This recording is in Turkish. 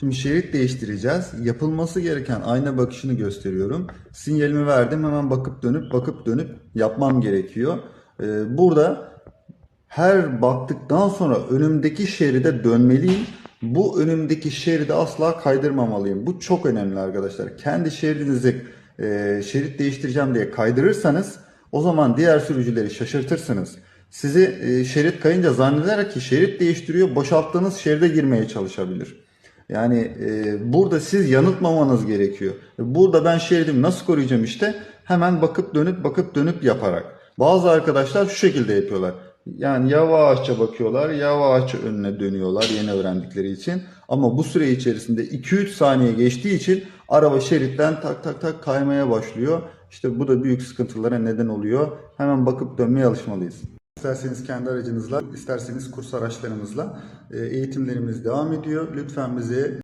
Şimdi şerit değiştireceğiz. Yapılması gereken ayna bakışını gösteriyorum. Sinyalimi verdim. Hemen bakıp dönüp bakıp dönüp yapmam gerekiyor. Ee, burada her baktıktan sonra önümdeki şeride dönmeliyim. Bu önümdeki şeridi asla kaydırmamalıyım. Bu çok önemli arkadaşlar. Kendi şeridinizi e, şerit değiştireceğim diye kaydırırsanız o zaman diğer sürücüleri şaşırtırsınız. Sizi e, şerit kayınca zannederek ki şerit değiştiriyor, boşalttığınız şeride girmeye çalışabilir. Yani e, burada siz yanıltmamanız gerekiyor. Burada ben şeridimi nasıl koruyacağım işte? Hemen bakıp dönüp bakıp dönüp yaparak. Bazı arkadaşlar şu şekilde yapıyorlar. Yani yavaşça bakıyorlar, yavaşça önüne dönüyorlar yeni öğrendikleri için. Ama bu süre içerisinde 2-3 saniye geçtiği için araba şeritten tak tak tak kaymaya başlıyor. İşte bu da büyük sıkıntılara neden oluyor. Hemen bakıp dönmeye alışmalıyız. İsterseniz kendi aracınızla, isterseniz kurs araçlarımızla e, eğitimlerimiz devam ediyor. Lütfen bize